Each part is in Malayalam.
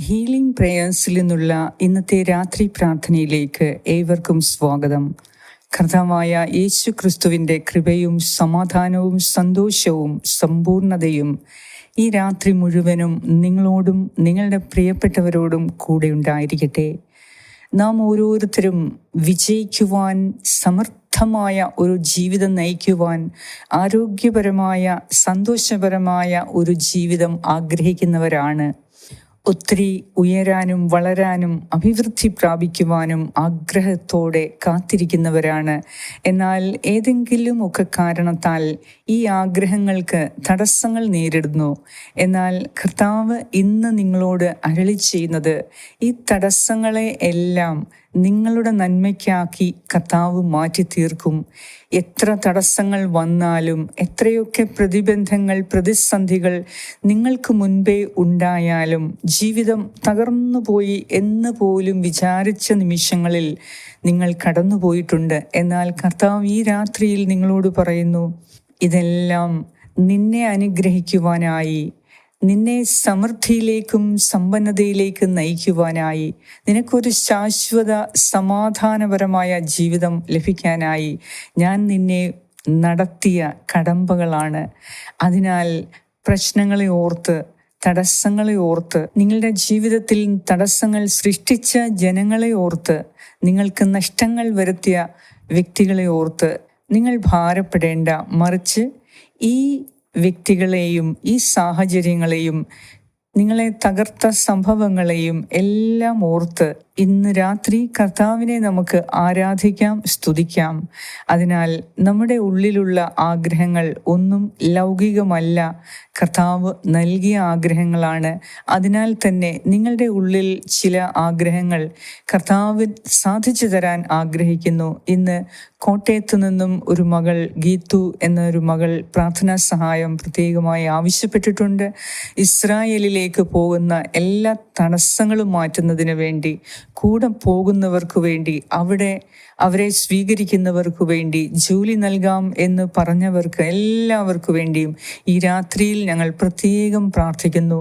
ഹീലിംഗ് പ്രേയേഴ്സിൽ നിന്നുള്ള ഇന്നത്തെ രാത്രി പ്രാർത്ഥനയിലേക്ക് ഏവർക്കും സ്വാഗതം. കർത്താവായ യേശു ക്രിസ്തുവിന്റെ കൃപയും സമാധാനവും സന്തോഷവും സമ്പൂർണതയും ഈ രാത്രി മുഴുവനും നിങ്ങളോടും നിങ്ങളുടെ പ്രിയപ്പെട്ടവരോടും കൂടെ ഉണ്ടായിരിക്കട്ടെ. നാം ഓരോരുത്തരും വിജയിക്കുവാൻ സമർത്ഥമായ ഒരു ജീവിതം നയിക്കുവാൻ ആരോഗ്യപരമായ സന്തോഷപരമായ ഒരു ജീവിതം ആഗ്രഹിക്കുന്നവരാണ്. ഒത്തിരി ഉയരാനും വളരാനും അഭിവൃദ്ധി പ്രാപിക്കുവാനും ആഗ്രഹത്തോടെ കാത്തിരിക്കുന്നവരാണ്. എന്നാൽ ഏതെങ്കിലും ഒക്കെ കാരണത്താൽ ഈ ആഗ്രഹങ്ങൾക്ക് തടസ്സങ്ങൾ നേരിടുന്നു. എന്നാൽ കർത്താവ് ഇന്ന് നിങ്ങളോട് അരളി ചെയ്യുന്നത് ഈ തടസ്സങ്ങളെ എല്ലാം നിങ്ങളുടെ നന്മയ്ക്കാക്കി കർത്താവ് മാറ്റി തീർക്കും എത്ര തടസ്സങ്ങൾ വന്നാലും എത്രയൊക്കെ പ്രതിബന്ധങ്ങൾ പ്രതിസന്ധികൾ നിങ്ങൾക്ക് മുൻപേ ഉണ്ടായാലും ജീവിതം തകർന്നുപോയി എന്ന് പോലും വിചാരിച്ച നിമിഷങ്ങളിൽ നിങ്ങൾ കടന്നുപോയിട്ടുണ്ട്. എന്നാൽ കർത്താവ് ഈ രാത്രിയിൽ നിങ്ങളോട് പറയുന്നു ഇതെല്ലാം നിന്നെ അനുഗ്രഹിക്കുവാനായി നിന്നെ സമൃദ്ധിയിലേക്കും സമ്പന്നതയിലേക്കും നയിക്കുവാനായി നിനക്കൊരു ശാശ്വത സമാധാനപരമായ ജീവിതം ലഭിക്കാനായി ഞാൻ നിന്നെ നടത്തിയ കടമ്പകളാണ്. അതിനാൽ പ്രശ്നങ്ങളെ ഓർത്ത് തടസ്സങ്ങളെ ഓർത്ത് നിങ്ങളുടെ ജീവിതത്തിൽ തടസ്സങ്ങൾ സൃഷ്ടിച്ച ജനങ്ങളെ ഓർത്ത് നിങ്ങൾക്ക് നഷ്ടങ്ങൾ വരുത്തിയ വ്യക്തികളെ ഓർത്ത് നിങ്ങൾ ഭാരപ്പെടേണ്ട മറിച്ച് ഈ വ്യക്തികളെയും ഈ സാഹചര്യങ്ങളെയും നിങ്ങളെ തകർത്ത സംഭവങ്ങളെയും എല്ലാം ഓർത്ത് ഇന്ന് രാത്രി കർത്താവിനെ നമുക്ക് ആരാധിക്കാം സ്തുതിക്കാം. അതിനാൽ നമ്മുടെ ഉള്ളിലുള്ള ആഗ്രഹങ്ങൾ ഒന്നും ലൗകികമല്ല. കർത്താവ് നൽകിയ ആഗ്രഹങ്ങളാണ്. അതിനാൽ തന്നെ നിങ്ങളുടെ ഉള്ളിൽ ചില ആഗ്രഹങ്ങൾ കർത്താവ് സാധിച്ചു തരാൻ ആഗ്രഹിക്കുന്നു. ഇന്ന് കോട്ടയത്ത് നിന്നും ഒരു മകൾ ഗീതു എന്നൊരു മകൾ പ്രാർത്ഥനാ സഹായം പ്രത്യേകമായി ആവശ്യപ്പെട്ടിട്ടുണ്ട്. ഇസ്രായേലിലേക്ക് പോകുന്ന എല്ലാ തടസ്സങ്ങളും മാറ്റുന്നതിന് വേണ്ടി കൂടെ പോകുന്നവർക്ക് വേണ്ടി അവിടെ അവരെ സ്വീകരിക്കുന്നവർക്ക് വേണ്ടി ജോലി നൽകാം എന്ന് പറഞ്ഞവർക്ക് എല്ലാവർക്കു വേണ്ടിയും ഈ രാത്രിയിൽ ഞങ്ങൾ പ്രത്യേകം പ്രാർത്ഥിക്കുന്നു.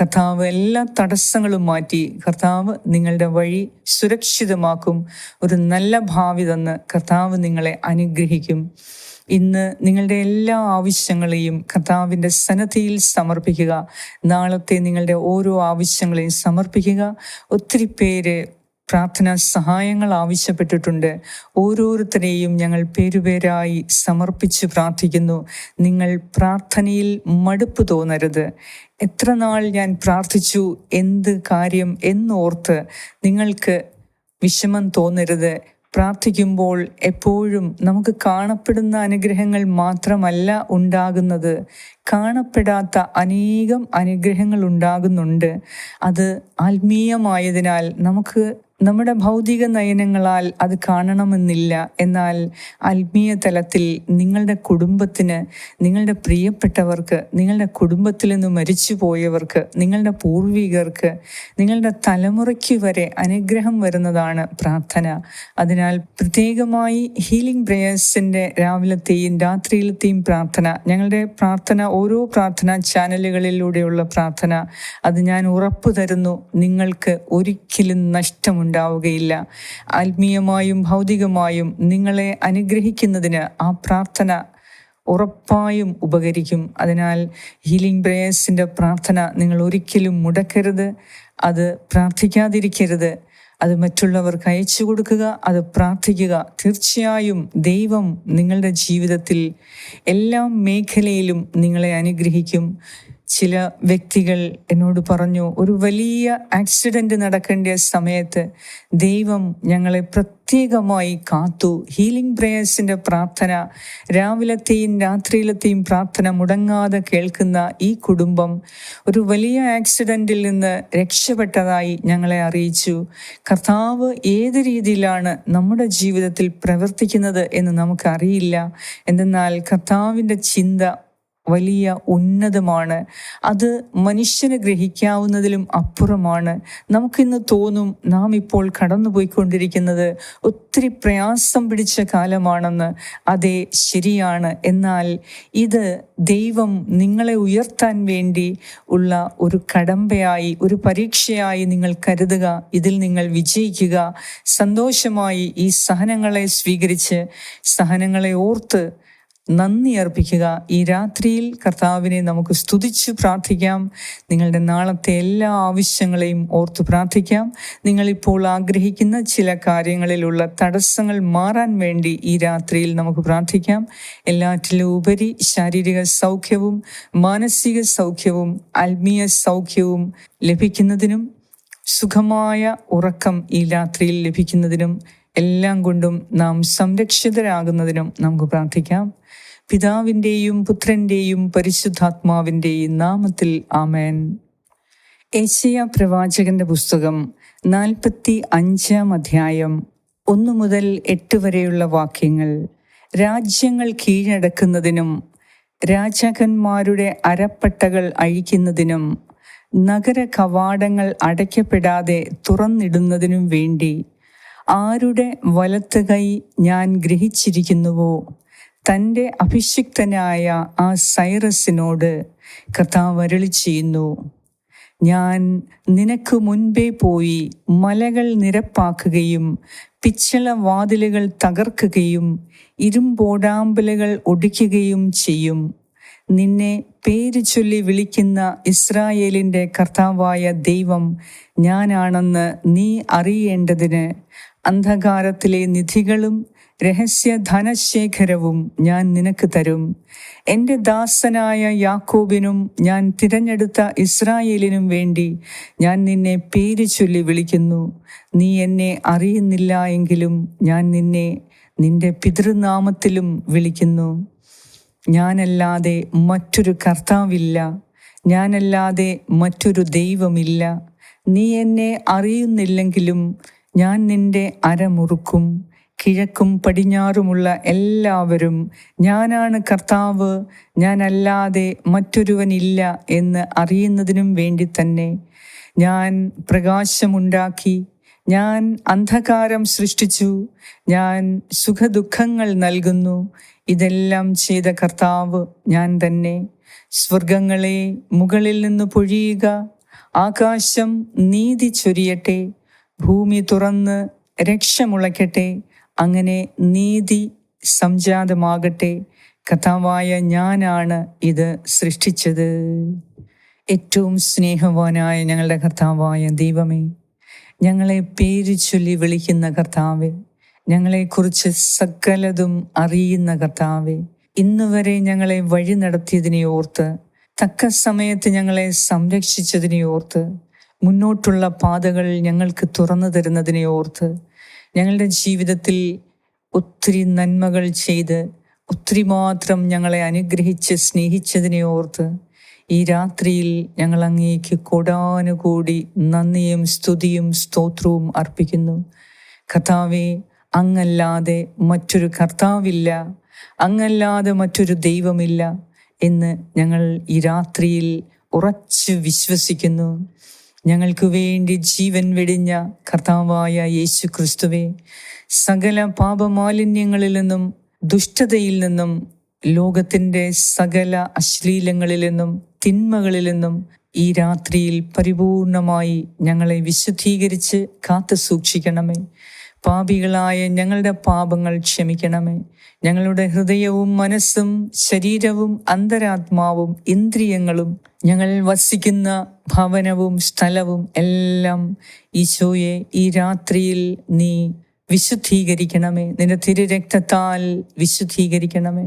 കർത്താവ് എല്ലാ തടസ്സങ്ങളും മാറ്റി കർത്താവ് നിങ്ങളുടെ വഴി സുരക്ഷിതമാക്കും. ഒരു നല്ല ഭാവി തന്ന് കർത്താവ് നിങ്ങളെ അനുഗ്രഹിക്കും. ഇന്ന് നിങ്ങളുടെ എല്ലാ ആവശ്യങ്ങളെയും കർത്താവിന്റെ സന്നദ്ധിയിൽ സമർപ്പിക്കുക. നാളത്തെ നിങ്ങളുടെ ഓരോ ആവശ്യങ്ങളെയും സമർപ്പിക്കുക. ഒത്തിരി പേര് പ്രാർത്ഥന സഹായങ്ങൾ ആവശ്യപ്പെട്ടിട്ടുണ്ട്. ഓരോരുത്തരെയും ഞങ്ങൾ പേരുപേരായി സമർപ്പിച്ച് പ്രാർത്ഥിക്കുന്നു. നിങ്ങൾ പ്രാർത്ഥനയിൽ മടുപ്പ് തോന്നരുത്. എത്ര നാൾ ഞാൻ പ്രാർത്ഥിച്ചു എന്ത് കാര്യം എന്നോർത്ത് നിങ്ങൾക്ക് വിഷമം തോന്നരുത്. പ്രാർത്ഥിക്കുമ്പോൾ എപ്പോഴും നമുക്ക് കാണപ്പെടുന്ന അനുഗ്രഹങ്ങൾ മാത്രമല്ല ഉണ്ടാകുന്നത്. കാണപ്പെടാത്ത അനേകം അനുഗ്രഹങ്ങൾ ഉണ്ടാകുന്നുണ്ട്. അത് ആത്മീയമായതിനാൽ നമുക്ക് നമ്മുടെ ഭൗതിക നയനങ്ങളാൽ അത് കാണണമെന്നില്ല. എന്നാൽ ആത്മീയ തലത്തിൽ നിങ്ങളുടെ കുടുംബത്തിന് നിങ്ങളുടെ പ്രിയപ്പെട്ടവർക്ക് നിങ്ങളുടെ കുടുംബത്തിൽ നിന്ന് മരിച്ചു പോയവർക്ക് നിങ്ങളുടെ പൂർവികർക്ക് നിങ്ങളുടെ തലമുറയ്ക്ക് വരെ അനുഗ്രഹം വരുന്നതാണ് പ്രാർത്ഥന. അതിനാൽ പ്രത്യേകമായി ഹീലിംഗ് പ്രേയേഴ്സിന്റെ രാവിലത്തെയും രാത്രിയിലത്തെയും പ്രാർത്ഥന ഞങ്ങളുടെ പ്രാർത്ഥന ഓരോ പ്രാർത്ഥന ചാനലുകളിലൂടെയുള്ള പ്രാർത്ഥന അത് ഞാൻ ഉറപ്പു തരുന്നു നിങ്ങൾക്ക് ഒരിക്കലും നഷ്ടമുണ്ട് ഉണ്ടാവുകയില്ല. ആത്മീയമായും ഭൗതികമായും നിങ്ങളെ അനുഗ്രഹിക്കുന്നതിന് ആ പ്രാർത്ഥന ഉറപ്പായും ഉപകരിക്കും. അതിനാൽ ഹീലിംഗ് പ്രേയേഴ്സിന്റെ പ്രാർത്ഥന നിങ്ങൾ ഒരിക്കലും മുടക്കരുത്. അത് പ്രാർത്ഥിക്കാതിരിക്കരുത്. അത് മറ്റുള്ളവർക്ക് അയച്ചു കൊടുക്കുക അത് പ്രാർത്ഥിക്കുക. തീർച്ചയായും ദൈവം നിങ്ങളുടെ ജീവിതത്തിൽ എല്ലാ മേഖലയിലും നിങ്ങളെ അനുഗ്രഹിക്കും. ചില വ്യക്തികൾ എന്നോട് പറഞ്ഞു ഒരു വലിയ ആക്സിഡന്റ് നടക്കേണ്ട സമയത്ത് ദൈവം ഞങ്ങളെ പ്രത്യേകമായി കാത്തു. ഹീലിംഗ് പ്രേയേഴ്സിന്റെ പ്രാർത്ഥന രാവിലത്തെയും രാത്രിയിലത്തെയും പ്രാർത്ഥന മുടങ്ങാതെ കേൾക്കുന്ന ഈ കുടുംബം ഒരു വലിയ ആക്സിഡന്റിൽ നിന്ന് രക്ഷപ്പെട്ടതായി ഞങ്ങളെ അറിയിച്ചു. കർത്താവ് ഏത് രീതിയിലാണ് നമ്മുടെ ജീവിതത്തിൽ പ്രവർത്തിക്കുന്നത് എന്ന് നമുക്കറിയില്ല. എന്തെന്നാൽ കർത്താവിന്റെ ചിന്ത വലിയ ഉന്നതമാണ്. അത് മനുഷ്യന് ഗ്രഹിക്കാവുന്നതിലും അപ്പുറമാണ്. നമുക്കിന്ന് തോന്നും നാം ഇപ്പോൾ കടന്നുപോയിക്കൊണ്ടിരിക്കുന്നത് ഒത്തിരി പ്രയാസം പിടിച്ച കാലമാണെന്ന്. അതെ ശരിയാണ്. എന്നാൽ ഇത് ദൈവം നിങ്ങളെ ഉയർത്താൻ വേണ്ടി ഉള്ള ഒരു കടമ്പയായി ഒരു പരീക്ഷയായി നിങ്ങൾ കരുതുക. ഇതിൽ നിങ്ങൾ വിജയിക്കുക. സന്തോഷമായി ഈ സഹനങ്ങളെ സ്വീകരിച്ച് സഹനങ്ങളെ ഓർത്ത് നന്ദി അർപ്പിക്കുക. ഈ രാത്രിയിൽ കർത്താവിനെ നമുക്ക് സ്തുതിച്ച് പ്രാർത്ഥിക്കാം. നിങ്ങളുടെ നാളത്തെ എല്ലാ ആവശ്യങ്ങളെയും ഓർത്ത് പ്രാർത്ഥിക്കാം. നിങ്ങളിപ്പോൾ ആഗ്രഹിക്കുന്ന ചില കാര്യങ്ങളിലുള്ള തടസ്സങ്ങൾ മാറാൻ വേണ്ടി ഈ രാത്രിയിൽ നമുക്ക് പ്രാർത്ഥിക്കാം. എല്ലാറ്റിലും ഉപരി ശാരീരിക സൗഖ്യവും മാനസിക സൗഖ്യവും ആത്മീയ സൗഖ്യവും ലഭിക്കുന്നതിനും സുഖമായ ഉറക്കം ഈ രാത്രിയിൽ ലഭിക്കുന്നതിനും എല്ലാം കൊണ്ടും നാം സംരക്ഷിതരാകുന്നതിനും നമുക്ക് പ്രാർത്ഥിക്കാം. പിതാവിന്റെയും പുത്രന്റെയും പരിശുദ്ധാത്മാവിന്റെയും നാമത്തിൽ ആമേൻ. ഏഷ്യ പ്രവാചകന്റെ പുസ്തകം നാൽപ്പത്തി അഞ്ചാം അധ്യായം ഒന്നു മുതൽ എട്ട് വരെയുള്ള വാക്യങ്ങൾ. രാജ്യങ്ങൾ കീഴടക്കുന്നതിനും രാജാക്കന്മാരുടെ അരപ്പട്ടകൾ അഴിക്കുന്നതിനും നഗര കവാടങ്ങൾ അടയ്ക്കപ്പെടാതെ തുറന്നിടുന്നതിനും വേണ്ടി ആരുടെ വലത്ത് കൈ ഞാൻ ഗ്രഹിച്ചിരിക്കുന്നുവോ? തന്റെ അഭിഷിക്തനായ ആ സൈറസിനോട് കർത്താവ് വരളി ചെയ്യുന്നു ഞാൻ നിനക്ക് മുൻപേ പോയി മലകൾ നിരപ്പാക്കുകയും പിച്ചള വാതിലുകൾ തകർക്കുകയും ഇരുമ്പോടാമ്പലുകൾ ഒടിക്കുകയും ചെയ്യും. നിന്നെ പേര് ചൊല്ലി വിളിക്കുന്ന ഇസ്രായേലിന്റെ കർത്താവായ ദൈവം ഞാനാണെന്ന് നീ അറിയേണ്ടതിന് അന്ധകാരത്തിലെ നിധികളും രഹസ്യ ധനശേഖരവും ഞാൻ നിനക്ക് തരും. എന്റെ ദാസനായ യാക്കോബിനും ഞാൻ തിരഞ്ഞെടുത്ത ഇസ്രായേലിനും വേണ്ടി ഞാൻ നിന്നെ പേര് ചൊല്ലി വിളിക്കുന്നു. നീ എന്നെ അറിയുന്നില്ല എങ്കിലും ഞാൻ നിന്നെ നിന്റെ പിതൃനാമത്തിലും വിളിക്കുന്നു. ഞാനല്ലാതെ മറ്റൊരു കർത്താവില്ല. ഞാനല്ലാതെ മറ്റൊരു ദൈവമില്ല. നീ എന്നെ അറിയുന്നില്ലെങ്കിലും ഞാൻ നിന്റെ അരമുറുക്കും കിഴക്കും പടിഞ്ഞാറുമുള്ള എല്ലാവരും ഞാനാണ് കർത്താവ്. ഞാനല്ലാതെ മറ്റൊരുവനില്ല എന്ന് അറിയുന്നതിനും വേണ്ടി തന്നെ ഞാൻ പ്രകാശമുണ്ടാക്കി. ഞാൻ അന്ധകാരം സൃഷ്ടിച്ചു. ഞാൻ സുഖദുഃഖങ്ങൾ നൽകുന്നു. ഇതെല്ലാം ചെയ്ത കർത്താവ് ഞാൻ തന്നെ. സ്വർഗങ്ങളെ മുകളിൽ നിന്ന് പൊഴിയുക. ആകാശം നീതി ചൊരിയട്ടെ. ഭൂമി തുറന്ന് രക്ഷമുളയ്ക്കട്ടെ അങ്ങനെ നീതി സംജാതമാകട്ടെ. കഥാവായ ഞാനാണ് ഇത് സൃഷ്ടിച്ചത്. ഏറ്റവും സ്നേഹവാനായ ഞങ്ങളുടെ കർത്താവായ ദൈവമേ ഞങ്ങളെ പേര് ചൊല്ലി വിളിക്കുന്ന കർത്താവെ ഞങ്ങളെക്കുറിച്ച് സകലതും അറിയുന്ന കർത്താവെ ഇന്നുവരെ ഞങ്ങളെ വഴി നടത്തിയതിനെ ഓർത്ത് തക്ക സമയത്ത് ഞങ്ങളെ സംരക്ഷിച്ചതിനെ ഓർത്ത് മുന്നോട്ടുള്ള പാതകൾ ഞങ്ങൾക്ക് തുറന്നു തരുന്നതിനെ ഓർത്ത് ഞങ്ങളുടെ ജീവിതത്തിൽ ഒത്തിരി നന്മകൾ ചെയ്ത് ഒത്തിരി മാത്രം ഞങ്ങളെ അനുഗ്രഹിച്ച് സ്നേഹിച്ചതിനെ ഓർത്ത് ഈ രാത്രിയിൽ ഞങ്ങൾ അങ്ങേക്ക് കൊടാനുകൂടി നന്ദിയും സ്തുതിയും സ്തോത്രവും അർപ്പിക്കുന്നു. കർത്താവെ അങ്ങല്ലാതെ മറ്റൊരു കർത്താവില്ല അങ്ങല്ലാതെ മറ്റൊരു ദൈവമില്ല എന്ന് ഞങ്ങൾ ഈ രാത്രിയിൽ ഉറച്ച് വിശ്വസിക്കുന്നു. ഞങ്ങൾക്ക് വേണ്ടി ജീവൻ വെടിഞ്ഞ കർത്താവായ യേശു ക്രിസ്തുവെ സകല പാപമാലിന്യങ്ങളിൽ നിന്നും ദുഷ്ടതയിൽ നിന്നും ലോകത്തിന്റെ സകല അശ്ലീലങ്ങളിൽ നിന്നും തിന്മകളിൽ നിന്നും ഈ രാത്രിയിൽ പരിപൂർണമായി ഞങ്ങളെ വിശുദ്ധീകരിച്ച് കാത്തു സൂക്ഷിക്കണമേ പാപികളായ ഞങ്ങളുടെ പാപങ്ങൾ ക്ഷമിക്കണമേ. ഞങ്ങളുടെ ഹൃദയവും മനസ്സും ശരീരവും അന്തരാത്മാവും ഇന്ദ്രിയങ്ങളും ഞങ്ങൾ വസിക്കുന്ന ഭവനവും സ്ഥലവും എല്ലാം ഈശോയെ ഈ രാത്രിയിൽ നീ വിശുദ്ധീകരിക്കണമേ. നിന്റെ തിരുരക്തത്താൽ വിശുദ്ധീകരിക്കണമേ.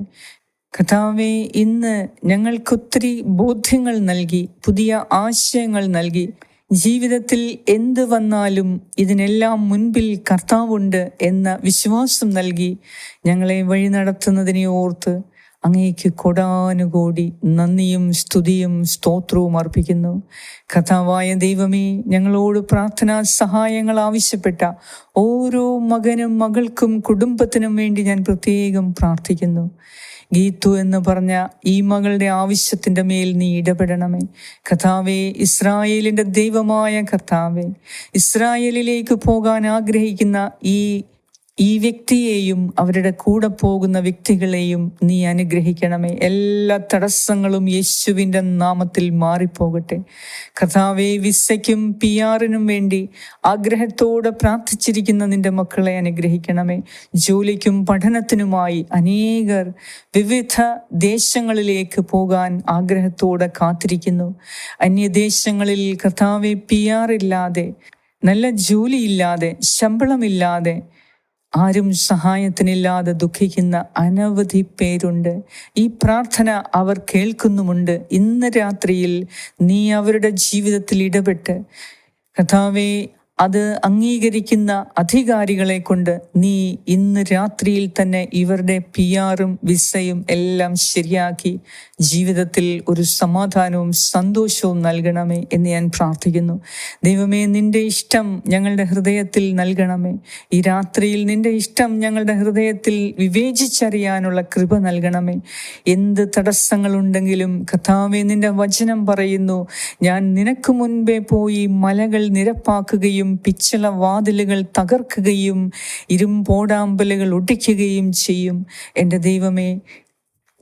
കഥാവെ ഇന്ന് ഞങ്ങൾക്കൊത്തിരി ബോധ്യങ്ങൾ നൽകി പുതിയ ആശയങ്ങൾ നൽകി. ജീവിതത്തിൽ എന്ത് വന്നാലും ഇതിനെല്ലാം മുൻപിൽ കർത്താവുണ്ട് എന്ന വിശ്വാസം നൽകി ഞങ്ങളെ വഴി നടത്തുന്നതിനെ ഓർത്ത് അങ്ങേക്ക് കൊടാനുകൂടി നന്ദിയും സ്തുതിയും സ്തോത്രവും അർപ്പിക്കുന്നു. കഥാവായ ദൈവമേ ഞങ്ങളോട് പ്രാർത്ഥനാ സഹായങ്ങൾ ആവശ്യപ്പെട്ട ഓരോ മകനും മകൾക്കും കുടുംബത്തിനും വേണ്ടി ഞാൻ പ്രത്യേകം പ്രാർത്ഥിക്കുന്നു. ഗീതു എന്ന് പറഞ്ഞ ഈ മകളുടെ ആവശ്യത്തിന്റെ മേൽ നീ ഇടപെടണമേ. കഥാവേ ഇസ്രായേലിന്റെ ദൈവമായ കർത്താവേ ഇസ്രായേലിലേക്ക് പോകാൻ ആഗ്രഹിക്കുന്ന ഈ ഈ വ്യക്തിയെയും അവരുടെ കൂടെ പോകുന്ന വ്യക്തികളെയും നീ അനുഗ്രഹിക്കണമേ. എല്ലാ തടസ്സങ്ങളും യേശുവിന്റെ നാമത്തിൽ മാറിപ്പോകട്ടെ. കഥാവെ വിസയ്ക്കും പി ആറിനും വേണ്ടി ആഗ്രഹത്തോടെ പ്രാർത്ഥിച്ചിരിക്കുന്ന നിന്റെ മക്കളെ അനുഗ്രഹിക്കണമേ. ജോലിക്കും പഠനത്തിനുമായി അനേകർ വിവിധ ദേശങ്ങളിലേക്ക് പോകാൻ ആഗ്രഹത്തോടെ കാത്തിരിക്കുന്നു. അന്യദേശങ്ങളിൽ കഥാവെ പി ആറില്ലാതെ നല്ല ജോലിയില്ലാതെ ശമ്പളമില്ലാതെ ആരും സഹായത്തിനില്ലാതെ ദുഃഖിക്കുന്ന അനവധി പേരുണ്ട്. ഈ പ്രാർത്ഥന അവർ കേൾക്കുന്നുമുണ്ട്. ഇന്ന് രാത്രിയിൽ നീ അവരുടെ ജീവിതത്തിൽ ഇടപെട്ട് കഥാവെ അത് അംഗീകരിക്കുന്ന അധികാരികളെ കൊണ്ട് നീ ഇന്ന് രാത്രിയിൽ തന്നെ ഇവരുടെ പി ആറും വിസയും എല്ലാം ശരിയാക്കി ജീവിതത്തിൽ ഒരു സമാധാനവും സന്തോഷവും നൽകണമേ എന്ന് ഞാൻ പ്രാർത്ഥിക്കുന്നു. ദൈവമേ നിന്റെ ഇഷ്ടം ഞങ്ങളുടെ ഹൃദയത്തിൽ നൽകണമേ. ഈ രാത്രിയിൽ നിന്റെ ഇഷ്ടം ഞങ്ങളുടെ ഹൃദയത്തിൽ വിവേചിച്ചറിയാനുള്ള കൃപ നൽകണമേ. എന്ത് തടസ്സങ്ങളുണ്ടെങ്കിലും കഥാവെ നിന്റെ വചനം പറയുന്നു ഞാൻ നിനക്ക് മുൻപേ പോയി മലകൾ നിരപ്പാക്കുകയും പിച്ചള വാതിലുകൾ തകർക്കുകയും ഇരുമ്പോടാമ്പലുകൾ ഒടിക്കുകയും ചെയ്യും. എന്റെ ദൈവമേ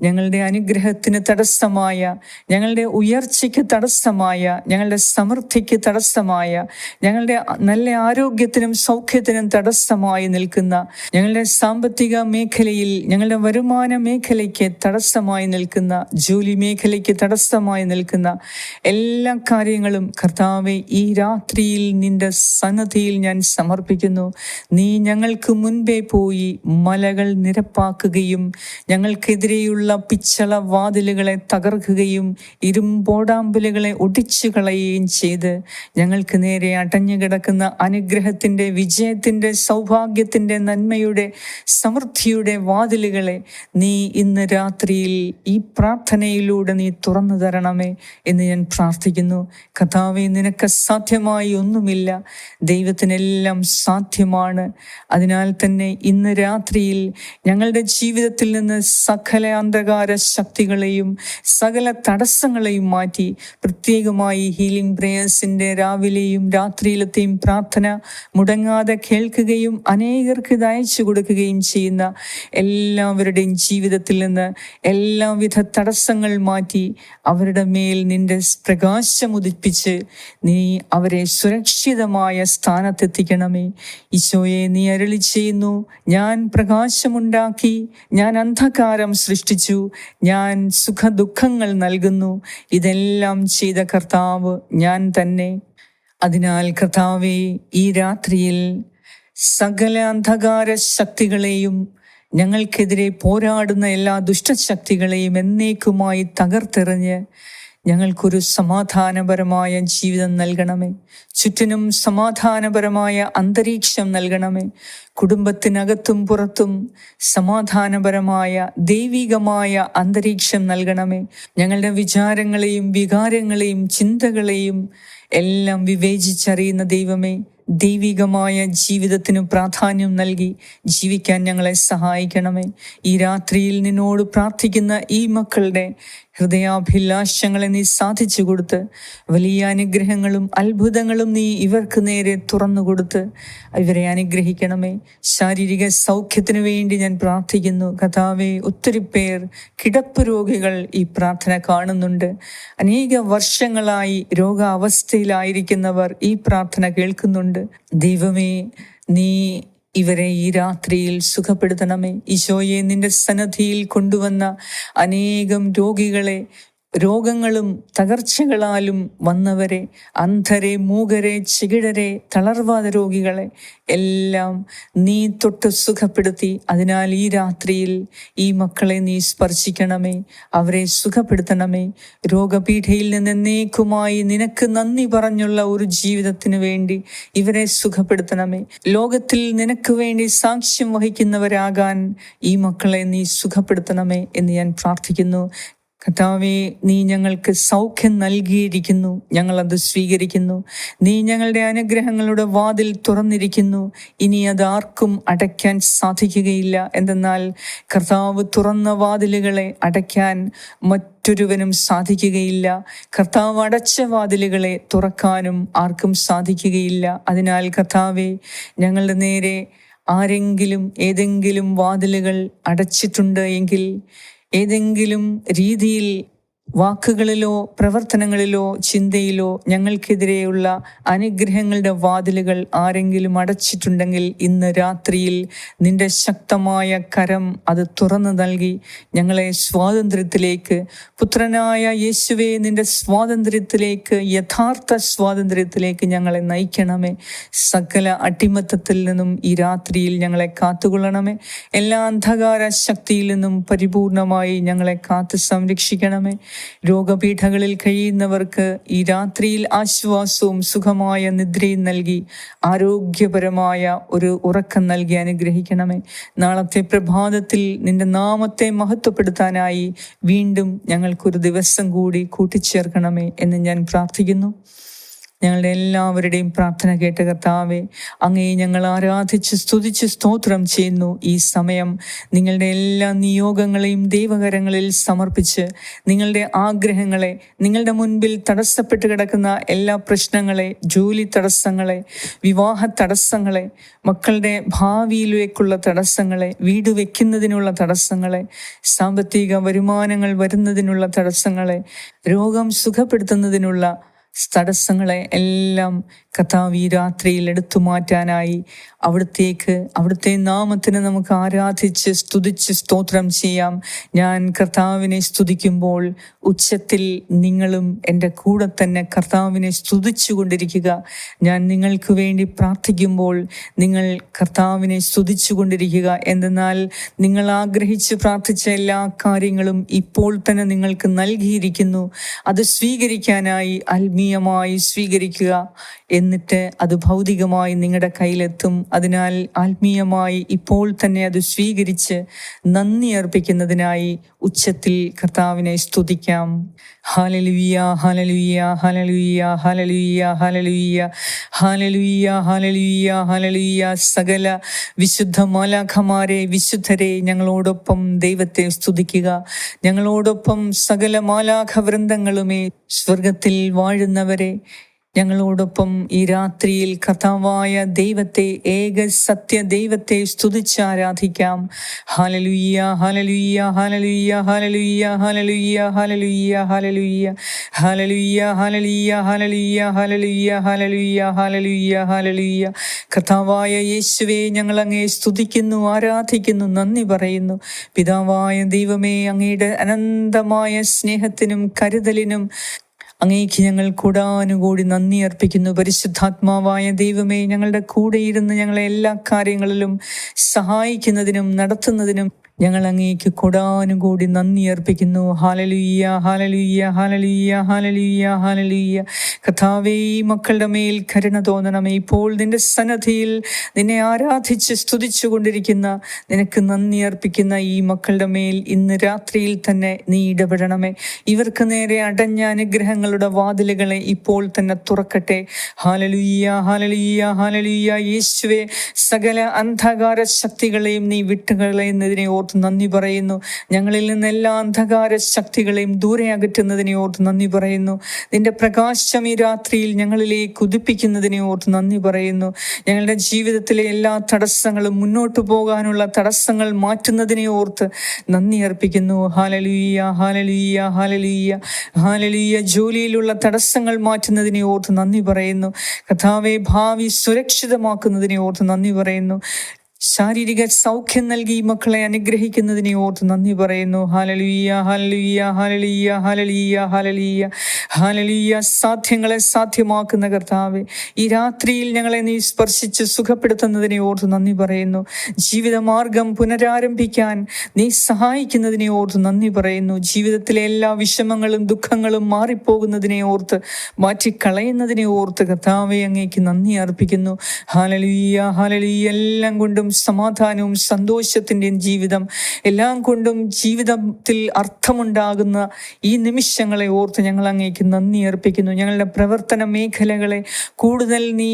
ഞങ്ങളുടെ അനുഗ്രഹത്തിന് തടസ്സമായ ഞങ്ങളുടെ ഉയർച്ചയ്ക്ക് തടസ്സമായ ഞങ്ങളുടെ സമൃദ്ധിക്ക് തടസ്സമായ ഞങ്ങളുടെ നല്ല ആരോഗ്യത്തിനും സൗഖ്യത്തിനും തടസ്സമായി നിൽക്കുന്ന ഞങ്ങളുടെ സാമ്പത്തിക മേഖലയിൽ ഞങ്ങളുടെ വരുമാന മേഖലയ്ക്ക് തടസ്സമായി നിൽക്കുന്ന ജോലി മേഖലയ്ക്ക് തടസ്സമായി നിൽക്കുന്ന എല്ലാ കാര്യങ്ങളും കർത്താവെ ഈ രാത്രിയിൽ നിന്റെ സന്നദ്ധിയിൽ ഞാൻ സമർപ്പിക്കുന്നു. നീ ഞങ്ങൾക്ക് മുൻപേ പോയി മലകൾ നിരപ്പാക്കുകയും ഞങ്ങൾക്കെതിരെയുള്ള പിച്ചള വാതിലുകളെ തകർക്കുകയും ഇരുമ്പോടാമ്പലുകളെ ഒടിച്ചു കളയുകയും ചെയ്ത് ഞങ്ങൾക്ക് നേരെ അടഞ്ഞു കിടക്കുന്ന അനുഗ്രഹത്തിന്റെ വിജയത്തിന്റെ സൗഭാഗ്യത്തിന്റെ നന്മയുടെ സമൃദ്ധിയുടെ വാതിലുകളെ നീ ഇന്ന് രാത്രിയിൽ ഈ പ്രാർത്ഥനയിലൂടെ നീ തുറന്നു തരണമേ എന്ന് ഞാൻ പ്രാർത്ഥിക്കുന്നു. കഥാവെ നിനക്ക് സാധ്യമായി ഒന്നുമില്ല. ദൈവത്തിനെല്ലാം സാധ്യമാണ്. അതിനാൽ തന്നെ ഇന്ന് രാത്രിയിൽ ഞങ്ങളുടെ ജീവിതത്തിൽ നിന്ന് സകല അന്ധകാര ശക്തികളെയും സകല തടസ്സങ്ങളെയും മാറ്റി പ്രത്യേകമായി ഹീലിംഗ് പ്രേയേഴ്സിന്റെ രാവിലെയും രാത്രിയിലത്തെയും പ്രാർത്ഥന മുടങ്ങാതെ കേൾക്കുകയും അനേകർക്ക് ഇത് അയച്ചു കൊടുക്കുകയും ചെയ്യുന്ന എല്ലാവരുടെയും ജീവിതത്തിൽ നിന്ന് എല്ലാവിധ തടസ്സങ്ങൾ മാറ്റി അവരുടെ മേൽ നിന്റെ പ്രകാശം ഉദിപ്പിച്ച് നീ അവരെ സുരക്ഷിതമായ സ്ഥാനത്തെത്തിക്കണമേ. ഈശോയെ നീ അരളി ചെയ്യുന്നു ഞാൻ പ്രകാശമുണ്ടാക്കി ഞാൻ അന്ധകാരം സൃഷ്ടിച്ചു. ഞാൻ സുഖദുഃഖങ്ങൾ നൽകുന്നു. ഇതെല്ലാം ചെയ്ത കർത്താവ് ഞാൻ തന്നെ. അതിനാൽ കർത്താവെ ഈ രാത്രിയിൽ സകല അന്ധകാര ശക്തികളെയും ഞങ്ങൾക്കെതിരെ പോരാടുന്ന എല്ലാ ദുഷ്ടശക്തികളെയും എന്നേക്കുമായി തകർത്തെറിഞ്ഞ് ഞങ്ങൾക്കൊരു സമാധാനപരമായ ജീവിതം നൽകണമേ. ചുറ്റിനും സമാധാനപരമായ അന്തരീക്ഷം നൽകണമേ. കുടുംബത്തിനകത്തും പുറത്തും സമാധാനപരമായ ദൈവികമായ അന്തരീക്ഷം നൽകണമേ. ഞങ്ങളുടെ വിചാരങ്ങളെയും വികാരങ്ങളെയും ചിന്തകളെയും എല്ലാം വിവേചിച്ചറിയുന്ന ദൈവമേ ദൈവികമായ ജീവിതത്തിന് പ്രാധാന്യം നൽകി ജീവിക്കാൻ ഞങ്ങളെ സഹായിക്കണമേ. ഈ രാത്രിയിൽ നിന്നോട് പ്രാർത്ഥിക്കുന്ന ഈ മക്കളുടെ ഹൃദയാഭിലാഷങ്ങളെ നീ സാധിച്ചു കൊടുത്ത് വലിയ അനുഗ്രഹങ്ങളും അത്ഭുതങ്ങളും നീ ഇവർക്ക് നേരെ തുറന്നു കൊടുത്ത് ഇവരെ അനുഗ്രഹിക്കണമേ. ശാരീരിക സൗഖ്യത്തിനു വേണ്ടി ഞാൻ പ്രാർത്ഥിക്കുന്നു. കഥാവെ ഒത്തിരി പേർ കിടപ്പ് രോഗികൾ ഈ പ്രാർത്ഥന കാണുന്നുണ്ട്. അനേക വർഷങ്ങളായി രോഗാവസ്ഥയിലായിരിക്കുന്നവർ ഈ പ്രാർത്ഥന കേൾക്കുന്നുണ്ട്. ദൈവമേ നീ ഇവരെ ഈ രാത്രിയിൽ സുഖപ്പെടുത്തണമേ. ഈശോയെ നിന്റെ സന്നദ്ധിയിൽ കൊണ്ടുവന്ന അനേകം രോഗികളെ രോഗങ്ങളും തകർച്ചകളാലും വന്നവരെ അന്ധരെ മൂകരെ ചികിടരെ തളർവാദ രോഗികളെ എല്ലാം നീ തൊട്ട് സുഖപ്പെടുത്തി. അതിനാൽ ഈ രാത്രിയിൽ ഈ മക്കളെ നീ സ്പർശിക്കണമേ അവരെ സുഖപ്പെടുത്തണമേ. രോഗപീഠയിൽ നിന്ന് എന്നേക്കുമായി നിനക്ക് നന്ദി പറഞ്ഞുള്ള ഒരു ജീവിതത്തിന് വേണ്ടി ഇവരെ സുഖപ്പെടുത്തണമേ. ലോകത്തിൽ നിനക്ക് വേണ്ടി സാക്ഷ്യം വഹിക്കുന്നവരാകാൻ ഈ മക്കളെ നീ സുഖപ്പെടുത്തണമേ എന്ന് ഞാൻ പ്രാർത്ഥിക്കുന്നു. കർത്താവെ നീ ഞങ്ങൾക്ക് സൗഖ്യം നൽകിയിരിക്കുന്നു. ഞങ്ങളത് സ്വീകരിക്കുന്നു. നീ ഞങ്ങളുടെ അനുഗ്രഹങ്ങളുടെ വാതിൽ തുറന്നിരിക്കുന്നു. ഇനി അത് ആർക്കും അടയ്ക്കാൻ സാധിക്കുകയില്ല. എന്തെന്നാൽ കർത്താവ് തുറന്ന വാതിലുകളെ അടയ്ക്കാൻ മറ്റൊരുവനും സാധിക്കുകയില്ല. കർത്താവ് അടച്ച വാതിലുകളെ തുറക്കാനും ആർക്കും സാധിക്കുകയില്ല. അതിനാൽ കർത്താവെ ഞങ്ങളുടെ നേരെ ആരെങ്കിലും ഏതെങ്കിലും വാതിലുകൾ അടച്ചിട്ടുണ്ട് എങ്കിൽ ഏതെങ്കിലും രീതിയിൽ വാക്കുകളിലോ പ്രവർത്തനങ്ങളിലോ ചിന്തയിലോ ഞങ്ങൾക്കെതിരെയുള്ള അനുഗ്രഹങ്ങളുടെ വാതിലുകൾ ആരെങ്കിലും അടച്ചിട്ടുണ്ടെങ്കിൽ ഇന്ന് രാത്രിയിൽ നിന്റെ ശക്തമായ കരം അത് തുറന്നു നൽകി ഞങ്ങളെ സ്വാതന്ത്ര്യത്തിലേക്ക്. പുത്രനായ യേശുവെ നിന്റെ സ്വാതന്ത്ര്യത്തിലേക്ക് യഥാർത്ഥ സ്വാതന്ത്ര്യത്തിലേക്ക് ഞങ്ങളെ നയിക്കണമേ. സകല അട്ടിമത്തത്തിൽ നിന്നും ഈ രാത്രിയിൽ ഞങ്ങളെ കാത്തുകൊള്ളണമേ. എല്ലാ അന്ധകാര ശക്തിയിൽ നിന്നും പരിപൂർണമായി ഞങ്ങളെ കാത്തു സംരക്ഷിക്കണമേ രോഗപീഠകളിൽ കഴിയുന്നവർക്ക് ഈ രാത്രിയിൽ ആശ്വാസവും സുഖമായ നിദ്രയും നൽകി ആരോഗ്യപരമായ ഒരു ഉറക്കം നൽകി അനുഗ്രഹിക്കണമേ. നാളത്തെ പ്രഭാതത്തിൽ നിന്റെ നാമത്തെ മഹത്വപ്പെടുത്താനായി വീണ്ടും ഞങ്ങൾക്കൊരു ദിവസം കൂടി കൂട്ടിച്ചേർക്കണമേ എന്ന് ഞാൻ പ്രാർത്ഥിക്കുന്നു. ഞങ്ങളുടെ എല്ലാവരുടെയും പ്രാർത്ഥന കേട്ട കർത്താവെ അങ്ങേ ഞങ്ങൾ ആരാധിച്ച് സ്തുതിച്ച് സ്തോത്രം ചെയ്യുന്നു. ഈ സമയം നിങ്ങളുടെ എല്ലാ നിയോഗങ്ങളെയും ദൈവകരങ്ങളിൽ സമർപ്പിച്ച് നിങ്ങളുടെ ആഗ്രഹങ്ങളെ നിങ്ങളുടെ മുൻപിൽ തടസ്സപ്പെട്ട് കിടക്കുന്ന എല്ലാ പ്രശ്നങ്ങളെ ജോലി തടസ്സങ്ങളെ വിവാഹ തടസ്സങ്ങളെ മക്കളുടെ ഭാവിയിലേക്കുള്ള തടസ്സങ്ങളെ വീട് വെക്കുന്നതിനുള്ള തടസ്സങ്ങളെ സാമ്പത്തിക വരുമാനങ്ങൾ വരുന്നതിനുള്ള തടസ്സങ്ങളെ രോഗം സുഖപ്പെടുത്തുന്നതിനുള്ള തടസ്സങ്ങളെ എല്ലാം കഥാവീരാത്രിയിൽ എടുത്തു മാറ്റാനായി അവിടത്തേക്ക് അവിടുത്തെ നാമത്തിന് നമുക്ക് ആരാധിച്ച് സ്തുതിച്ച് സ്തോത്രം ചെയ്യാം. ഞാൻ കർത്താവിനെ സ്തുതിക്കുമ്പോൾ ഉച്ചത്തിൽ നിങ്ങളും എന്റെ കൂടെ തന്നെ കർത്താവിനെ സ്തുതിച്ചു കൊണ്ടിരിക്കുക. ഞാൻ നിങ്ങൾക്ക് വേണ്ടി പ്രാർത്ഥിക്കുമ്പോൾ നിങ്ങൾ കർത്താവിനെ സ്തുതിച്ചു കൊണ്ടിരിക്കുക. എന്തെന്നാൽ നിങ്ങൾ ആഗ്രഹിച്ച് പ്രാർത്ഥിച്ച എല്ലാ കാര്യങ്ങളും ഇപ്പോൾ തന്നെ നിങ്ങൾക്ക് നൽകിയിരിക്കുന്നു. അത് സ്വീകരിക്കാനായി ആത്മീയമായി സ്വീകരിക്കുക. എന്നിട്ട് അത് ഭൗതികമായി നിങ്ങളുടെ കയ്യിലെത്തും. അതിനാൽ ആത്മീയമായി ഇപ്പോൾ തന്നെ അത് സ്വീകരിച്ച് നന്ദി അർപ്പിക്കുന്നതിനായി ഉച്ചത്തിൽ കർത്താവിനെ സ്തുതിക്കാം. ഹാലലുയ്യ ഹാലലുയ്യ ഹാലലുയ്യ ഹാലലുയ്യ ഹാലലുയ്യ ഹാലലുയ്യ ഹാലലുയ്യ ഹാലലുയ്യ സകല വിശുദ്ധ മാലാഖമാരെ വിശുദ്ധരെ ഞങ്ങളോടൊപ്പം ദൈവത്തെ സ്തുതിക്കുക. ഞങ്ങളോടൊപ്പം സകല മാലാഖ വൃന്ദങ്ങളുമേ സ്വർഗത്തിൽ വാഴുന്നവരെ ഞങ്ങളോടൊപ്പം ഈ രാത്രിയിൽ കഥാവായ ദൈവത്തെ ഏക സത്യ ദൈവത്തെ സ്തുതിച്ച് ആരാധിക്കാം ഹാലലുയ്യ ഹാലലുയ്യ ഹാലലുയ്യ ഹാലലുയ്യ ഹാലലുയ്യ ഹാലലുയ്യ ഹാലലുയ്യ ഹാലലുയ്യ ഹാലലുയ്യ ഹാലലുയ്യ ഹാലലുയ്യ ഹാലലുയ്യ ഹാലലുയ്യ ഹാലലുയ്യ കഥാവായ യേശുവെ ഞങ്ങൾ അങ്ങേ സ്തുതിക്കുന്നു ആരാധിക്കുന്നു നന്ദി പറയുന്നു പിതാവായ ദൈവമേ അങ്ങയുടെ അനന്തമായ സ്നേഹത്തിനും കരുതലിനും അങ്ങേക്ക് ഞങ്ങൾ കൂടാനുകൂടി നന്ദി അർപ്പിക്കുന്നു. പരിശുദ്ധാത്മാവായ ദൈവമേ ഞങ്ങളുടെ കൂടെയിരുന്ന് ഞങ്ങളെ എല്ലാ കാര്യങ്ങളിലും സഹായിക്കുന്നതിനും നടത്തുന്നതിനും ഞങ്ങൾ അങ്ങേക്ക് കൊടാനും കൂടി നന്ദി അർപ്പിക്കുന്നു. ഹാലലുയ്യ ഹാലലുയ്യ ഹാലലുയ്യ ഹാലലുയ്യ ഹാലലുയ്യ കഥാവേ മക്കളുടെ മേൽ കരുണ തോന്നണമേ. ഇപ്പോൾ നിന്റെ സന്നദ്ധിയിൽ നിന്നെ ആരാധിച്ച് സ്തുതിച്ചു കൊണ്ടിരിക്കുന്ന നിനക്ക് നന്ദി അർപ്പിക്കുന്ന ഈ മക്കളുടെ മേൽ ഇന്ന് രാത്രിയിൽ തന്നെ നീ ഇടപെടണമേ. ഇവർക്ക് നേരെ അടഞ്ഞ അനുഗ്രഹങ്ങളുടെ വാതിലുകളെ ഇപ്പോൾ തന്നെ തുറക്കട്ടെ. ഹാലലുയ്യ ഹാലലുയ്യ ഹാലലുയ്യ യേശുവേ സകല അന്ധകാര ശക്തികളെയും നീ വിട്ടുകളയുന്നതിനെ ഓർത്ത് നന്ദി പറയുന്നു. ഞങ്ങളിൽ നിന്ന് എല്ലാ അന്ധകാര ശക്തികളെയും ദൂരെ അകറ്റുന്നതിനെ ഓർത്ത് നന്ദി പറയുന്നു. നിന്റെ പ്രകാശം ഈ രാത്രിയിൽ ഞങ്ങളിലേക്ക് ഉദിപ്പിക്കുന്നതിനെ ഓർത്ത് നന്ദി പറയുന്നു. ഞങ്ങളുടെ ജീവിതത്തിലെ എല്ലാ തടസ്സങ്ങളും മുന്നോട്ട് പോകാനുള്ള തടസ്സങ്ങൾ മാറ്റുന്നതിനെ ഓർത്ത് നന്ദി അർപ്പിക്കുന്നു. ഹാലലുയ്യ ഹാലലുയ്യ ഹാലലുയ്യ ഹാലലുയ്യ ജോലിയിലുള്ള തടസ്സങ്ങൾ മാറ്റുന്നതിനെ ഓർത്ത് നന്ദി പറയുന്നു. കഥാവെ ഭാവി സുരക്ഷിതമാക്കുന്നതിനെ ഓർത്ത് നന്ദി പറയുന്നു. ശാരീരിക സൗഖ്യം നൽകി മക്കളെ അനുഗ്രഹിക്കുന്നതിനെ ഓർത്ത് നന്ദി പറയുന്നു. ഹാലലുയ്യ ഹാലലുയ്യ ഹാലലുയ്യ ഹാലലുയ്യ ഹാലലുയ്യ ഹാലലുയ്യ സാധ്യങ്ങളെ സാധ്യമാക്കുന്ന കർത്താവെ ഈ രാത്രിയിൽ ഞങ്ങളെ നീ സ്പർശിച്ച് സുഖപ്പെടുത്തുന്നതിനെ ഓർത്ത് നന്ദി പറയുന്നു. ജീവിതമാർഗം പുനരാരംഭിക്കാൻ നീ സഹായിക്കുന്നതിനെ ഓർത്ത് നന്ദി പറയുന്നു. ജീവിതത്തിലെ എല്ലാ വിഷമങ്ങളും ദുഃഖങ്ങളും മാറിപ്പോകുന്നതിനെ ഓർത്ത് മാറ്റിക്കളയുന്നതിനെ ഓർത്ത് കർത്താവെ അങ്ങേക്ക് നന്ദി അർപ്പിക്കുന്നു. ഹാലലുയ്യ ഹാലലുയ്യ എല്ലാം കൊണ്ടും സമാധാനവും സന്തോഷത്തിന്റെയും ജീവിതം എല്ലാം കൊണ്ടും ജീവിതത്തിൽ അർത്ഥമുണ്ടാകുന്ന ഈ നിമിഷങ്ങളെ ഓർത്ത് ഞങ്ങൾ അങ്ങേക്ക് നന്ദി അർപ്പിക്കുന്നു. ഞങ്ങളുടെ പ്രവർത്തന മേഖലകളെ കൂടുതൽ നീ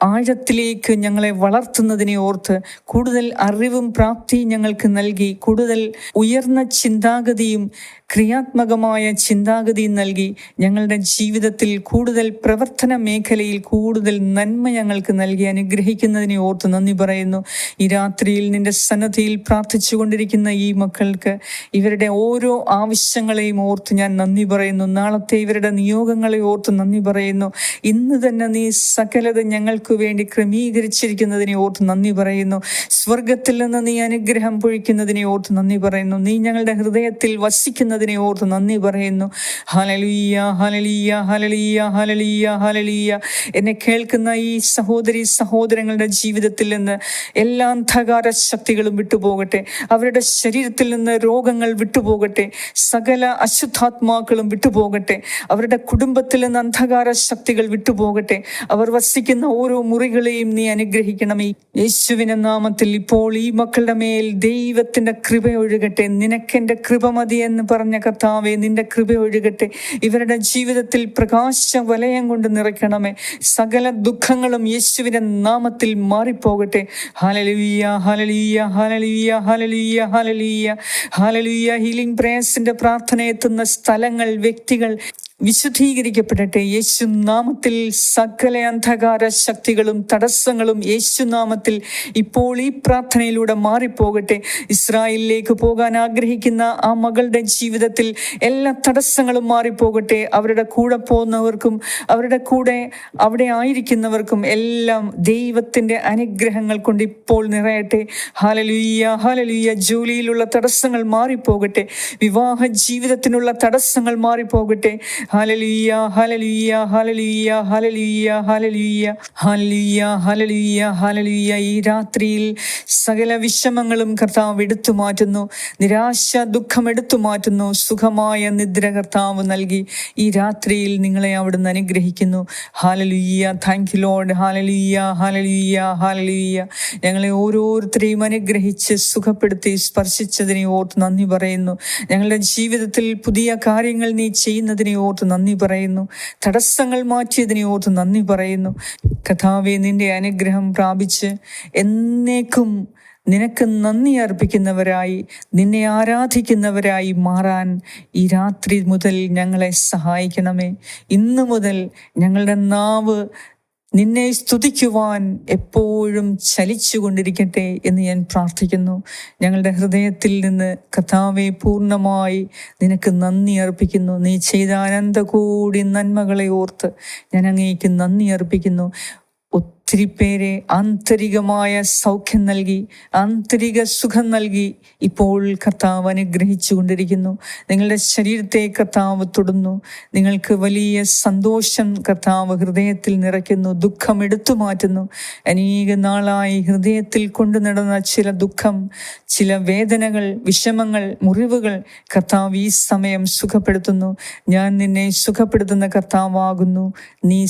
ആഴത്തിലേക്ക് ഞങ്ങളെ വളർത്തുന്നതിനെ ഓർത്ത് കൂടുതൽ അറിവും പ്രാപ്തിയും ഞങ്ങൾക്ക് നൽകി കൂടുതൽ ഉയർന്ന ചിന്താഗതിയും ക്രിയാത്മകമായ ചിന്താഗതി നൽകി ഞങ്ങളുടെ ജീവിതത്തിൽ കൂടുതൽ പ്രവർത്തന മേഖലയിൽ കൂടുതൽ നന്മ ഞങ്ങൾക്ക് നൽകി അനുഗ്രഹിക്കുന്നതിനെ ഓർത്ത് നന്ദി പറയുന്നു. ഈ രാത്രിയിൽ നിന്റെ സന്നദ്ധിയിൽ പ്രാർത്ഥിച്ചു കൊണ്ടിരിക്കുന്ന ഈ മക്കൾക്ക് ഇവരുടെ ഓരോ ആവശ്യങ്ങളെയും ഓർത്ത് ഞാൻ നന്ദി പറയുന്നു. നാളത്തെ ഇവരുടെ നിയോഗങ്ങളെ ഓർത്ത് നന്ദി പറയുന്നു. ഇന്ന് തന്നെ നീ സകലത ഞങ്ങൾക്ക് വേണ്ടി ക്രമീകരിച്ചിരിക്കുന്നതിനെ ഓർത്ത് നന്ദി പറയുന്നു. സ്വർഗത്തിൽ നിന്ന് നീ അനുഗ്രഹം പൊഴിക്കുന്നതിനെ ഓർത്ത് നന്ദി പറയുന്നു. നീ ഞങ്ങളുടെ ഹൃദയത്തിൽ വസിക്കുന്നതിനെ ഓർത്ത് നന്ദി പറയുന്നു. ഹലലിയ ഹലലിയ ഹലലിയ ഹലലിയ ഹലലിയ എന്നെ കേൾക്കുന്ന ഈ സഹോദരി സഹോദരങ്ങളുടെ ജീവിതത്തിൽ നിന്ന് എല്ലാ അന്ധകാര ശക്തികളും വിട്ടുപോകട്ടെ. അവരുടെ ശരീരത്തിൽ നിന്ന് രോഗങ്ങൾ വിട്ടുപോകട്ടെ. സകല അശുദ്ധാത്മാക്കളും വിട്ടുപോകട്ടെ. അവരുടെ കുടുംബത്തിൽ നിന്ന് അന്ധകാര ശക്തികൾ വിട്ടുപോകട്ടെ. അവർ വസിക്കുന്ന ഓരോ മുറികളെയും നീ അനുഗ്രഹിക്കണമേ. യേശുവിനെ നാമത്തിൽ ഇപ്പോൾ ഈ മക്കളുടെ മേൽ ദൈവത്തിന്റെ കൃപ ഒഴുകട്ടെ. നിനക്കെന്റെ കൃപ മതി എന്ന് പറഞ്ഞ കർത്താവെ നിന്റെ കൃപ ഒഴുകട്ടെ. ഇവരുടെ ജീവിതത്തിൽ പ്രകാശ വലയം കൊണ്ട് നിറയ്ക്കണമേ. സകല ദുഃഖങ്ങളും യേശുവിന്റെ നാമത്തിൽ മാറിപ്പോകട്ടെ. ഹാലലുയ്യ ഹാലലുയ്യ ഹാലലുയ്യ ഹാലലുയ്യ ഹാലലുയ്യ ഹാലലുയ്യ ഹീലിംഗ് പ്രേയസിന്റെ പ്രാർത്ഥന എത്തുന്ന സ്ഥലങ്ങൾ വ്യക്തികൾ വിശുദ്ധീകരിക്കപ്പെടട്ടെ. യേശു നാമത്തിൽ സകല അന്ധകാര ശക്തികളും തടസ്സങ്ങളും യേശു നാമത്തിൽ ഇപ്പോൾ ഈ പ്രാർത്ഥനയിലൂടെ മാറിപ്പോകട്ടെ. ഇസ്രായേലിലേക്ക് പോകാൻ ആഗ്രഹിക്കുന്ന ആ മകളുടെ ജീവിതത്തിൽ എല്ലാ തടസ്സങ്ങളും മാറിപ്പോകട്ടെ. അവരുടെ കൂടെ പോകുന്നവർക്കും അവരുടെ കൂടെ അവിടെ ആയിരിക്കുന്നവർക്കും എല്ലാം ദൈവത്തിന്റെ അനുഗ്രഹങ്ങൾ കൊണ്ട് ഇപ്പോൾ നിറയട്ടെ. ഹാലലുയ്യ ഹാലലുയ്യ ജോലിയിലുള്ള തടസ്സങ്ങൾ മാറിപ്പോകട്ടെ. വിവാഹ ജീവിതത്തിനുള്ള തടസ്സങ്ങൾ മാറിപ്പോകട്ടെ. ഹലലുയ്യ ഹലലുയ്യ ഹലലുയ്യ ഹലലുയ്യ ഹലലുയ്യ ഹലലുയ്യ ഹലലുയ്യ ഹലലുയ്യ ഈ രാത്രിയിൽ സകല വിഷമങ്ങളും കർത്താവ് എടുത്തു മാറ്റുന്നു. നിരാശ ദുഃഖം എടുത്തു മാറ്റുന്നു. സുഖമായ നിദ്ര കർത്താവ് നൽകി ഈ രാത്രിയിൽ നിങ്ങളെ അവിടുന്ന് അനുഗ്രഹിക്കുന്നു. ഹാലലുയ്യ താങ്ക് യു ലോഡ് ഹാലലുയ്യ ഹാലലുയ്യ ഹാലലുയ്യ ഞങ്ങളെ ഓരോരുത്തരെയും അനുഗ്രഹിച്ച് സുഖപ്പെടുത്തി സ്പർശിച്ചതിനെ ഓർത്ത് നന്ദി പറയുന്നു. ഞങ്ങളുടെ ജീവിതത്തിൽ പുതിയ കാര്യങ്ങൾ നീ ചെയ്യുന്നതിനെ ഓർത്ത് നന്ദി പറയുന്നു. തടസ്സങ്ങൾ മാറ്റിയതിനെ ഓർത്ത് നന്ദി പറയുന്നു. കഥാവെ നിന്റെ അനുഗ്രഹം പ്രാപിച്ച് എന്നേക്കും നിനക്ക് നന്ദി അർപ്പിക്കുന്നവരായി നിന്നെ ആരാധിക്കുന്നവരായി മാറാൻ ഈ രാത്രി മുതൽ ഞങ്ങളെ സഹായിക്കണമേ. ഇന്നു മുതൽ ഞങ്ങളുടെ നാവ് നിന്നെ സ്തുതിക്കുവാൻ എപ്പോഴും ചലിച്ചുകൊണ്ടിരിക്കട്ടെ എന്ന് ഞാൻ പ്രാർത്ഥിക്കുന്നു. ഞങ്ങളുടെ ഹൃദയത്തിൽ നിന്ന് കഥാവെ പൂർണമായി നിനക്ക് നന്ദി അർപ്പിക്കുന്നു. നീ ചെയ്ത അനന്തകൂടി നന്മകളെ ഓർത്ത് ഞാൻ അങ്ങേക്ക് നന്ദി അർപ്പിക്കുന്നു. ഒത്തിരി പേരെ ആന്തരികമായ സൗഖ്യം നൽകി ആന്തരിക സുഖം നൽകി ഇപ്പോൾ കർത്താവ് അനുഗ്രഹിച്ചു കൊണ്ടിരിക്കുന്നു. നിങ്ങളുടെ ശരീരത്തെ കർത്താവ് തൊടുന്നു. നിങ്ങൾക്ക് വലിയ സന്തോഷം കർത്താവ് ഹൃദയത്തിൽ നിറയ്ക്കുന്നു ദുഃഖം എടുത്തു മാറ്റുന്നു. അനേക നാളായി ഹൃദയത്തിൽ കൊണ്ടു നടന്ന ചില ദുഃഖം ചില വേദനകൾ വിഷമങ്ങൾ മുറിവുകൾ കർത്താവ് ഈ സമയം സുഖപ്പെടുത്തുന്നു. ഞാൻ നിന്നെ സുഖപ്പെടുത്തുന്ന കർത്താവാകുന്നു. നീ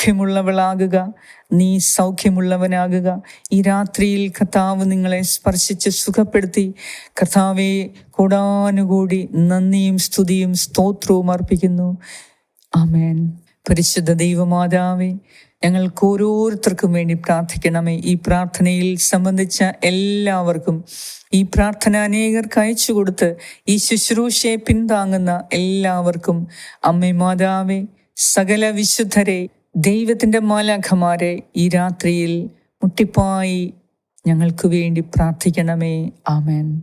സൗഖ്യമുള്ളവളാകുക. നീ സൗഖ്യമുള്ളവനാകുക. ഈ രാത്രിയിൽ കർത്താവ് നിങ്ങളെ സ്പർശിച്ച് സുഖപ്പെടുത്തി. കർത്താവെ കൂടാനുകൂടി നന്ദിയും സ്തുതിയും സ്തോത്രവും അർപ്പിക്കുന്നു. ആമേൻ. പരിശുദ്ധ ദൈവമാതാവേ ഞങ്ങൾക്ക് ഓരോരുത്തർക്കും വേണ്ടി പ്രാർത്ഥിക്കണമേ. ഈ പ്രാർത്ഥനയിൽ സംബന്ധിച്ച എല്ലാവർക്കും ഈ പ്രാർത്ഥന അനേകർക്ക് അയച്ചു കൊടുത്ത് ഈ ശുശ്രൂഷയെ പിന്താങ്ങുന്ന എല്ലാവർക്കും. അമ്മേ മാതാവേ സകല വിശുദ്ധരെ ദൈവത്തിന്റെ മാലാഖമാരെ ഈ രാത്രിയിൽ മുട്ടിപ്പായി ഞങ്ങൾക്ക് വേണ്ടി പ്രാർത്ഥിക്കണമേ. ആമേൻ.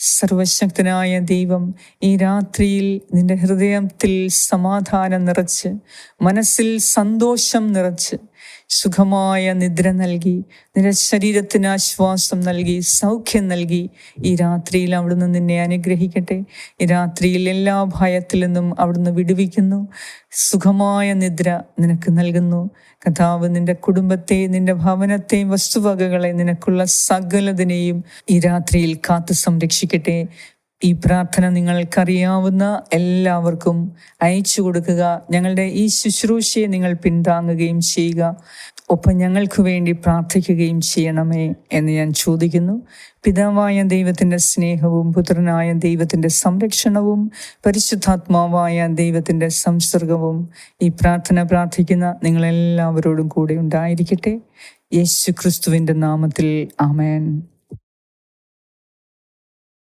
സർവശക്തനായ ദൈവം ഈ രാത്രിയിൽ നിന്റെ ഹൃദയത്തിൽ സമാധാനം നിറച്ച് മനസ്സിൽ സന്തോഷം നിറച്ച് സുഖമായ നിദ്ര നൽകി നിന്റെ ശരീരത്തിന് ആശ്വാസം നൽകി സൗഖ്യം നൽകി. ഈ രാത്രിയിൽ അവിടുന്ന് നിന്നെ അനുഗ്രഹിക്കട്ടെ. ഈ രാത്രിയിൽ എല്ലാ ഭയത്തിൽ നിന്നും അവിടുന്ന് വിടുവിക്കുന്നു. സുഖമായ നിദ്ര നിനക്ക് നൽകുന്നു. കഥാവ് നിന്റെ കുടുംബത്തെ നിന്റെ ഭവനത്തെയും വസ്തുവകകളെ നിനക്കുള്ള സകലതിനെയും ഈ രാത്രിയിൽ കാത്തു സംരക്ഷിക്കട്ടെ. ഈ പ്രാർത്ഥന നിങ്ങൾക്കറിയാവുന്ന എല്ലാവർക്കും അയച്ചു കൊടുക്കുക. ഞങ്ങളുടെ ഈ ശുശ്രൂഷയെ നിങ്ങൾ പിന്താങ്ങുകയും ചെയ്യുക. ഒപ്പം ഞങ്ങൾക്ക് വേണ്ടി പ്രാർത്ഥിക്കുകയും ചെയ്യണമേ എന്ന് ഞാൻ ചോദിക്കുന്നു. പിതാവായ ദൈവത്തിന്റെ സ്നേഹവും പുത്രനായ ദൈവത്തിന്റെ സംരക്ഷണവും പരിശുദ്ധാത്മാവായ ദൈവത്തിന്റെ സംസർഗവും ഈ പ്രാർത്ഥന പ്രാർത്ഥിക്കുന്ന നിങ്ങളെല്ലാവരോടും കൂടെ ഉണ്ടായിരിക്കട്ടെ. യേശു ക്രിസ്തുവിന്റെ നാമത്തിൽ ആമേൻ.